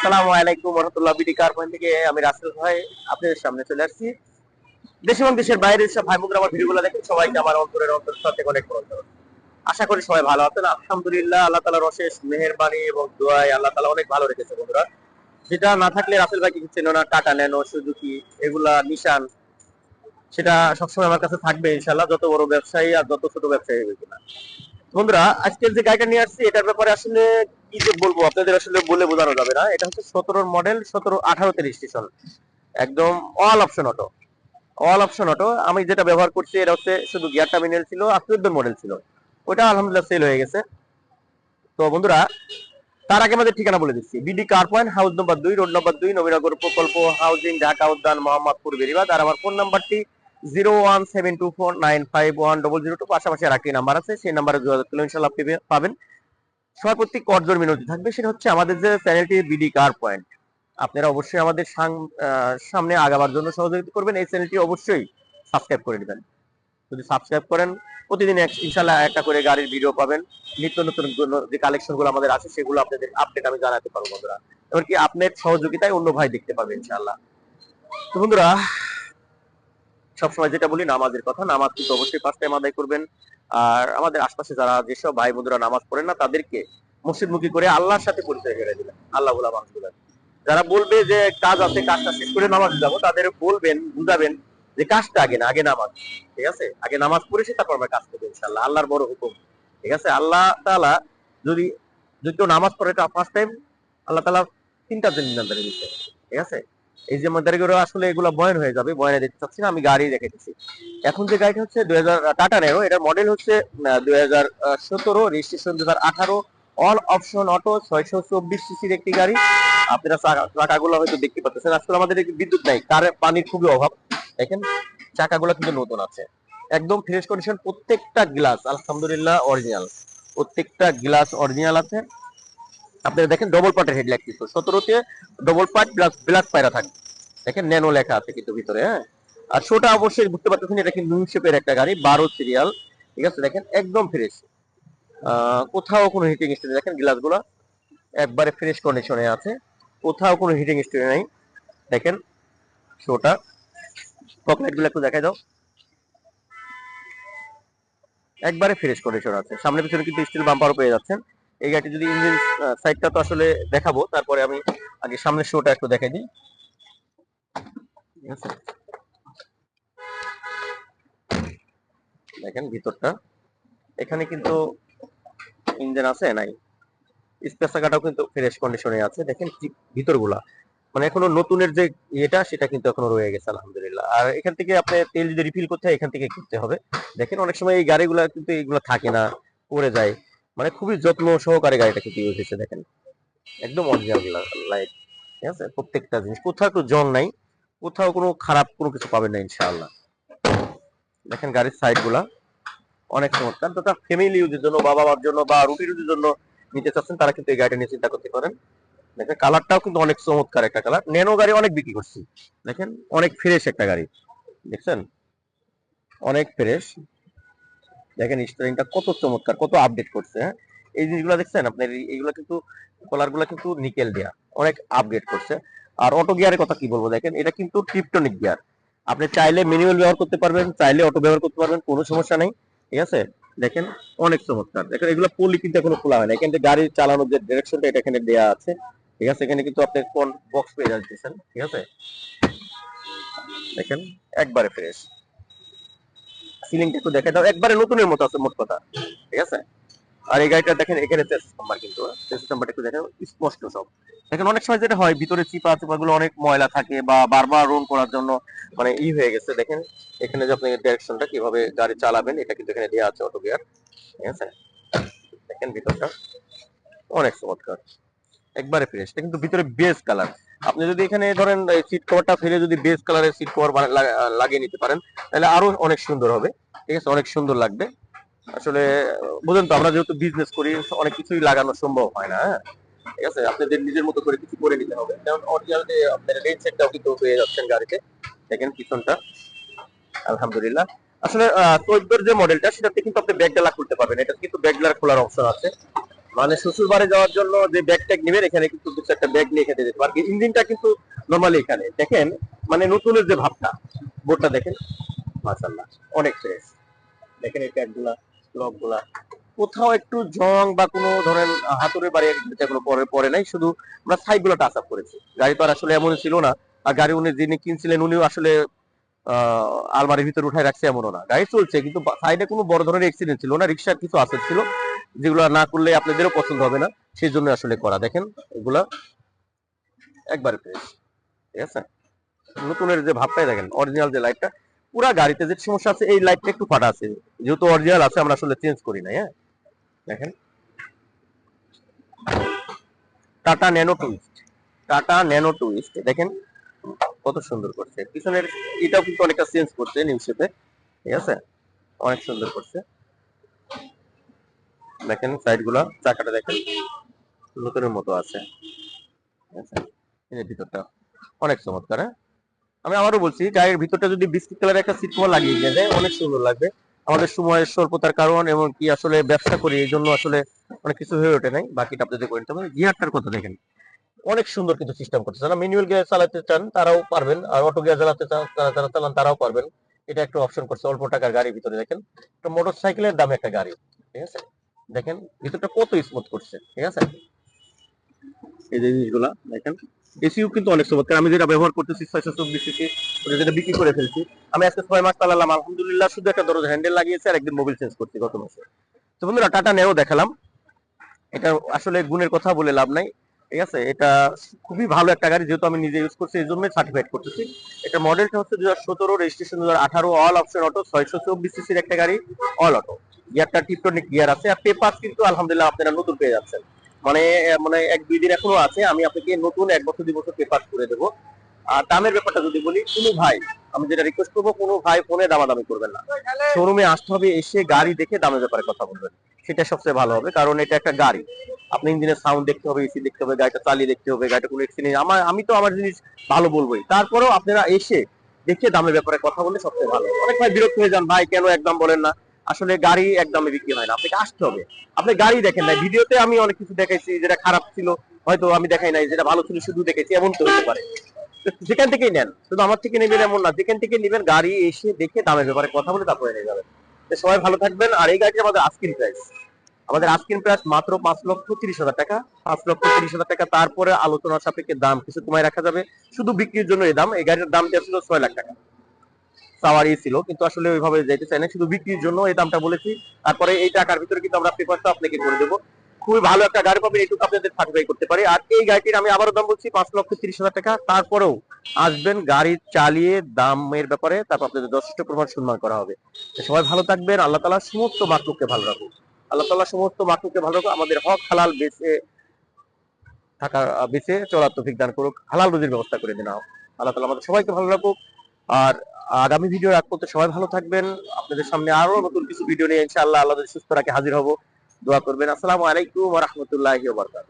আসসালামু আলাইকুম রহমতুল্লাহ, বিডি থেকে আমি রাসেল ভাই আপনাদের সামনে চলে আসছি। দেশ এবং দেশের বাইরের সব ভাই বোনরা আমার ভিডিওগুলো দেখেন, সবাইকে আমার অন্তরের অন্তর সাথে অনেক আশা করি সবাই ভালো আছেন। আলহামদুলিল্লাহ, আল্লাহ তালার অশেষ মেহেরবানি এবং দোয়ায় আল্লাহ তালা অনেক ভালো রেখেছে বন্ধুরা। যেটা না থাকলে রাসেল ভাই কিছু চেন না টাটা নেন সুজুকি এগুলা নিশান, সেটা সবসময় আমার কাছে থাকবে ইনশাল্লাহ যত বড় ব্যবসায়ী আর যত ছোট ব্যবসায়ী হবে কিনা। বন্ধুরা, আজকের যে গাড়িটা নিয়ে আসছি, এটার ব্যাপারে আসলে কি যে বলব, আপনাদের আসলে বলে বোঝানো যাবে না। এটা হচ্ছে সতেরোর মডেল সতেরো আঠারোতে রেজিস্ট্রেশন একদম all option auto all option auto আমি যেটা ব্যবহার করছি, এটা হচ্ছে শুধু গিয়ার টার্মিনাল ছিল, আর চোদ্দ মডেল ছিল। ওটা আলহামদুলিল্লাহ সেল হয়ে গেছে। তো বন্ধুরা, তার আগে আমাদের ঠিকানা বলে দিচ্ছি। BD car point house number দুই রোড নম্বর দুই, নবীনগর প্রকল্প হাউজিং ঢাকা উদ্যান, মোহাম্মদপুর, বেরিবাদ। আর আমার ফোন নাম্বারটি জিরো পাশাপাশি আর একটি নাম্বার আছে, সেই নাম্বারে পাবেন। করজোর মিনতি থাকবে, সেটা হচ্ছে আমাদের যে চ্যানেলটি বিডি কার পয়েন্ট, আপনারা অবশ্যই আমাদের সামনে আগাবার জন্য সহযোগিতা করবেন, এই চ্যানেলটি অবশ্যই সাবস্ক্রাইব করে দিবেন। যদি সাবস্ক্রাইব করেন, প্রতিদিন ইনশাল্লাহ একটা করে গাড়ির ভিডিও পাবেন, নিত্য নতুন যে কালেকশনগুলো আমাদের আছে, সেগুলো আপনাদের আপডেট আমি জানাতে পারব বন্ধুরা। এমনকি আপনার সহযোগিতায় অন্য ভাই দেখতে পাবে ইনশাল্লাহ। তো বন্ধুরা সবসময় যেটা বলি, নামাজের কথা। নামাজ কিন্তু অবশ্যই ফার্স্ট টাইম আদায় করবেন। আর আমাদের আশপাশে যারা যেসব ভাই বন্ধুরা নামাজ পড়েন না, তাদেরকে মসজিদমুখী করে আল্লাহর সাথে পরিচয় করে দিবেন, আল্লাহ বলা মানুষগুলো যারা বলবে যে কাজ আছে, কাজটা শেষ করে নামাজ যাব, তাদের বলবেন, বুঝাবেন যে কাজটা আগে না, আগে নামাজ, ঠিক আছে? আগে নামাজ পড়েছি তারপর আমরা কাজ করব ইনশাল্লাহ আল্লাহর বড় হুকুম, ঠিক আছে? আল্লাহ তালা যদি যদি কেউ নামাজ পড়ে ফার্স্ট টাইম আল্লাহ তালা তিনটা জিম্মেদারি দিচ্ছে ঠিক আছে? এই জিম্মেদারি গুলো আসলে এগুলো বয়ন হয়ে যাবে, বয়নে দিতে চাচ্ছি না, আমি গাড়ি রেখেছি এখন যে গাড়িটা হচ্ছে দুই হাজার টাটা নেরো, এটার মডেল হচ্ছে দুই হাজার সতেরো রেজিস্ট্রেশন দুই হাজার আঠারো অল অপশন অটো ছয়শো চব্বিশ সিসির একটি গাড়ি। আপনারা চাকা- চাকাগুলো হয়তো দেখতে পাচ্ছেন আসলে আমাদের বিদ্যুৎ নাই কারে পানির খুবই অভাব। দেখেন, চাকাগুলো কিন্তু নতুন আছে। একদম ফ্রেশ কন্ডিশন প্রত্যেকটা গ্লাস আলহামদুলিল্লাহ অরিজিনাল প্রত্যেকটা গ্লাস অরিজিনাল আছে। আপনারা দেখেন ডবল পার্টের হেডলাইট কিন্তু। সতেরোতে ডবল পার্ট প্লাস ব্ল্যাক পায়রা থাকে। দেখেন ন্যানো লেখা আছে কিন্তু ভিতরে হ্যাঁ? আর ছোটা অবশ্যই বুঝতে পারতেছেন এটা কিন্তু নিউ শেপের একটা গাড়ি, বারো সিরিয়াল ঠিক আছে? দেখেন একদম ফ্রেশ কোথাও কোনো হিটিং স্টোরি দেখেন গ্লাসগুলো একবারে ফ্রেশ কন্ডিশনে আছে। কোথাও কোনো হিটিং স্টোরি নাই। দেখেন শোটা পকেটগুলো একটু দেখাই দাও। একবারে ফ্রেশ কন্ডিশন আছে। সামনে পিছনে কিন্তু স্টিল বাম্পারও পেয়ে যাচ্ছেন। এই গাড়িটি যদি ইঞ্জিন সাইডটা তো আসলে দেখাবো, তারপরে আমি আগে সামনের শোটা একটু দেখাই দিই। ঠিক আছে? দেখেন ভিতরটা। এখানে কিন্তু ইঞ্জিন আছে, নাই। স্পেস চাকাটাও কিন্তু ফ্রেশ কন্ডিশনে আছে। দেখেন ভিতরগুলা। মানে এখনও নতুনের যে ইয়েটা, সেটা কিন্তু এখনও রয়ে গেছে, আলহামদুলিল্লাহ। আর এখান থেকে আপনি তেল যদি রিফিল করতে হয়, এখান থেকে কিনতে হবে। দেখেন অনেক সময় এই গাড়িগুলা কিন্তু এগুলো থাকে না, পড়ে যায়। মানে খুবই যত্ন সহকারে গাড়িটা কিন্তু ইউজ হয়েছে দেখেন। একদম অরিজিনাল লাইট ঠিক আছে? প্রত্যেকটা জিনিস। কোথাও একটু জল নাই, কোথাও কোনো খারাপ কোনো কিছু পাবেন না, ইনশাআল্লাহ। দেখেন গাড়ির সাইডগুলা অনেক চমৎকার। তো ফ্যামিলি ইউজের জন্য বাবা মার জন্য বা রুটি রুটির জন্য নিতে চাচ্ছেন, তারা কিন্তু এই গাড়িটা নিয়ে চিন্তা করতে পারেন। দেখেন কালারটাও কিন্তু অনেক চমৎকার একটা কালার ন্যানো গাড়ি অনেক বিক্রি করছি। দেখেন অনেক ফ্রেশ একটা গাড়ি। দেখছেন? অনেক ফ্রেশ দেখেন স্টারিংটা কত চমৎকার, কত আপডেট করছে হ্যাঁ? এই জিনিসগুলো দেখছেন আপনার, এই- এইগুলো কিন্তু কলারগুলা কিন্তু নিকেল দেয়া অনেক আপডেট করছে। আর অটো গিয়ারের কথা কি বলব দেখেন, এটা কিন্তু টিপটনিক গিয়ার আপনি চাইলে ম্যানুয়াল ব্যবহার করতে পারবেন, চাইলে অটো ব্যবহার করতে পারবেন, কোনো সমস্যা নেই, ঠিক আছে? দেখেন অনেক চমৎকার। দেখেন এগুলো পলি কিন্তু এখনও খোলা হয় না। এখানে গাড়ি চালানোর যে ডিরেকশনটা এটা এখানে দেয়া আছে, ঠিক আছে? এখানে কিন্তু আপনি কোন বক্স পেয়ে যাচ্ছেন, ঠিক আছে? দেখেন, একবারে ফ্রেশ সিলিংটা একটু দেখে দাও। একবারে নতুনের মতো আছে মোট কথা। ঠিক আছে? আর এই গাড়িটা দেখেন, এখানে নাম্বার কিন্তু নাম্বারটা একটু দেখেন স্পষ্ট সব। দেখেন, অনেক সময় যেটা হয়, ভিতরে চিপা চিপা গুলো অনেক ময়লা থাকে বা বারবার রোন করার জন্য মানে ই হয়ে গেছে। দেখেন, এখানে যে আপনি ডিরেকশনটা কীভাবে গাড়ি চালাবেন, এটা কিন্তু এখানে দেওয়া আছে অটো গিয়ার ঠিক আছে? দেখেন ভিতরটা। অনেক চমৎকার। একবারে ফ্রেশ কিন্তু ভিতরে বেস কালার আপনি যদি এখানে ধরেন সিট কভারটা ফেলে যদি বেস কালারের সিট কভার লাগিয়ে নিতে পারেন, তাহলে আরও অনেক সুন্দর হবে। ঠিক আছে? অনেক সুন্দর লাগবে। আসলে বুঝেন তো, আমরা যেহেতু বিজনেস করি, অনেক কিছুই লাগানো সম্ভব হয় না হ্যাঁ? ঠিক আছে? আপনাদের নিজের মতো করে কিছু করে নিতে হবে। যেমন অরিজিনাল আপনার রেড সেটটাও কিন্তু পেয়ে যাচ্ছেন গাড়িতে। দেখেন পিছনটা। আলহামদুলিল্লাহ। আসলে চোদ্দোর যে মডেলটা সেটাতে কিন্তু আপনি ব্যাগ ডালা খুলতে পারবেন। এটা কিন্তু ব্যাগ ডালা খোলার অপশন আছে। মানে শ্বশুর বাড়ি যাওয়ার জন্য যে ব্যাগ ট্যাগ নেবেন, এখানে কিন্তু দু চারটা ব্যাগ নিয়ে খেতে যেতে পারবে ইঞ্জিনটা কিন্তু নর্মালি এখানে। দেখেন মানে নতুনের যে ভাবটা বোর্ডটা দেখেন মাশাল্লাহ অনেক ফ্রেশ দেখেন এই ট্যাগগুলা লকগুলা কোথাও একটু জং বা কোনো ধরেন হাতুড়ে বাড়ি কোনো পরে পরে নাই, শুধু আমরা সাইডগুলো টাচ আপ করেছি। গাড়ি তো আর আসলে এমন ছিল না। আর গাড়ি উনি যিনি কিনছিলেন, উনিও আসলে আলমারির ভিতরে উঠায় রাখছে এমনও না। গাড়ি চলছে, কিন্তু সাইডে কোনো বড় ধরনের অ্যাক্সিডেন্ট ছিল না, রিক্সার কিছু আসর ছিল। যেগুলো না করলে আপনাদেরও পছন্দ হবে না সেই জন্য আসলে করা। দেখেন, এগুলা একবারে ফ্রেশ ঠিক আছে? নতুনের যে ভাবটাই দেখেন অরিজিনাল যে লাইটটা পুরা গাড়িতে যে সমস্যা আছে, এই লাইটটা একটু ফাটা আছে। যেহেতু অরিজিনাল আছে, আমরা আসলে চেঞ্জ করি না হ্যাঁ? দেখেন। Tata Nano Twist Tata Nano Twist দেখেন, কত সুন্দর করছে। পিছনের এটাও কিন্তু অনেকটা চেঞ্জ করছে নিউ শেপে ঠিক আছে? অনেক সুন্দর করছে। দেখেন সাইডগুলা চাকাটা দেখেন নতুনের মতো আছে। যে ভিতরটা অনেক চমৎকার হ্যাঁ? আমি আবারও বলছি, গাড়ির ভিতরটা যদি বিস্কিট কালারের একটা সিট কভার লাগিয়ে দিয়ে দেয়, অনেক সুন্দর লাগবে। আমাদের সময়ের স্বল্পতার কারণ এবং কি আসলে ব্যবসা করি, এই জন্য আসলে অনেক কিছু হয়ে ওঠে নাই। বাকিটা আপনাদের করে নিতে হবে গিয়ারটার কথা দেখেন, অনেক সুন্দর কিন্তু সিস্টেম করছে যারা ম্যানুয়াল গিয়ার চালাতে চান, তারাও পারবেন, আর অটো গিয়ার চালাতে চান তারা যারা চালান, তারাও পারবেন। এটা একটা অপশন করছে, অল্প টাকার গাড়ির ভিতরে দেখেন, একটা মোটর সাইকেলের দামে একটা গাড়ি, ঠিক আছে? দেখেন, ভিতরটা কত স্মুথ করছে, ঠিক আছে? এই যে জিনিসগুলা, দেখেন, এসিও কিন্তু অনেক চমৎকার আমি যেটা ব্যবহার করতেছি ছয়শো চব্বিশ সিসি যেটা বিক্রি করে ফেলছি, আমি আজকে ছয় মাস চালালাম, আলহামদুলিল্লাহ শুধু একটা দরজা হ্যান্ডেল লাগিয়েছে আর একদিন মোবিল চেঞ্জ করছি গত মাসে। তো বন্ধুরা, টাটা নেও দেখালাম। এটা আসলে গুণের কথা বলে লাভ নাই, ঠিক আছে? এটা খুবই ভালো একটা গাড়ি, যেহেতু আমি নিজে ইউজ করছি এই জন্য সার্টিফাইড করতেছি। এটা মডেলটা হচ্ছে দু হাজার সতেরো রেজিস্ট্রেশন দু হাজার আঠারো অল অপশন অটো ছয়শো চব্বিশ সিসির একটা গাড়ি অল অটো গিয়ারটা টিপটনিক গিয়ার আছে, আর পেপার কিন্তু আলহামদুলিল্লাহ আপনারা নতুন পেয়ে যাচ্ছেন। মানে মানে এক দুই দিন এখনও আছে, আমি আপনাকে নতুন এক বছর, দুই বছর পেপার করে দেবো। আর দামের ব্যাপারটা যদি বলি, কোনো ভাই, আমি যেটা রিকোয়েস্ট করব, কোনো ভাই ফোনে দামাদামি করবেন না। শোরুমে আসতে হবে, এসে গাড়ি দেখে দামের ব্যাপারে কথা বলবেন। সেটা সবচেয়ে ভালো হবে, কারণ এটা একটা গাড়ি। আপনি ইঞ্জিনের সাউন্ড দেখতে হবে এসি দেখতে হবে, গাড়িটা চালিয়ে দেখতে হবে, গাড়িটা কোনো এক্সিডেন্ট আমার, আমি তো আমার জিনিস ভালো বলবোই। তারপরেও আপনারা এসে দেখে দামের ব্যাপারে কথা বললে সবচেয়ে ভালো। অনেক ভাই বিরক্ত হয়ে যান, ভাই কেন একদম বলেন না? আসলে গাড়ি একদমে বিক্রি হয় না। আপনাকে আসতে হবে। আপনি গাড়ি দেখেন না ভিডিওতে আমি অনেক কিছু দেখাইছি যেটা খারাপ ছিল, হয়তো আমি দেখাই নাই যেটা ভালো ছিল, শুধু দেখেছি, এমন তো হতে পারে। যেখান থেকেই নেন। শুধু আমার থেকে নেবেন এমন না, যেখান থেকে নেবেন গাড়ি এসে দেখে দামের ব্যাপারে কথা বলে তারপরে নিয়ে যাবেন। সবাই ভালো থাকবেন। আর এই গাড়িটি আমাদের আস্কিন প্রাইস আমাদের আস্কিন প্রাইস মাত্র পাঁচ লক্ষ তিরিশ হাজার টাকা। পাঁচ লক্ষ তিরিশ হাজার টাকা তারপরে আলোচনার সাপেক্ষে দাম কিছু কমায় রাখা যাবে। শুধু বিক্রির জন্য এই দাম। এই গাড়ির দাম ছিল ছয় লাখ টাকা। সাওয়ারি ছিল, কিন্তু আসলে ওইভাবে যাইতে চাই না শুধু বিক্রির জন্য এই দামটা বলেছি। তারপরে এই টাকার ভিতরে কিন্তু আমরা পেপারটা আপনাকে করে দেবো। খুবই ভালো একটা গাড়ি পাবেন, এটুকু আপনাদের সার্টিফাই করতে পারি। আর এই গাড়িটির আমি আবারও দাম বলছি, পাঁচ লক্ষ তিরিশ হাজার টাকা। তারপরেও আসবেন গাড়ি চালিয়ে দামের ব্যাপারে, তারপর আপনাদের যথেষ্ট প্রমাণ সম্মান করা হবে। সবাই ভালো থাকবেন, আল্লাহ তালা সমস্ত মাকলুককে ভালো রাখুক। আল্লাহ তালা সমস্ত মাকলুককে ভালো রাখুক, আমাদের হক হালাল বেঁচে থাকা, বেঁচে চলার তৌফিক দান করুক। হালাল রুজির ব্যবস্থা করে দিন আল্লাহ। তালা আমাদের সবাইকে ভালো রাখুক। আর আগামী ভিডিও রাখ করতে সবাই ভালো থাকবেন। আপনাদের সামনে আরও নতুন কিছু ভিডিও নিয়ে ইনশাআল্লাহ আল্লাহ সুস্থ রাখে হাজির হব। দোয়া করবেন। আসসালামু আলাইকুম রাহমাতুল্লাহি ওয়া বারাকাতুহু।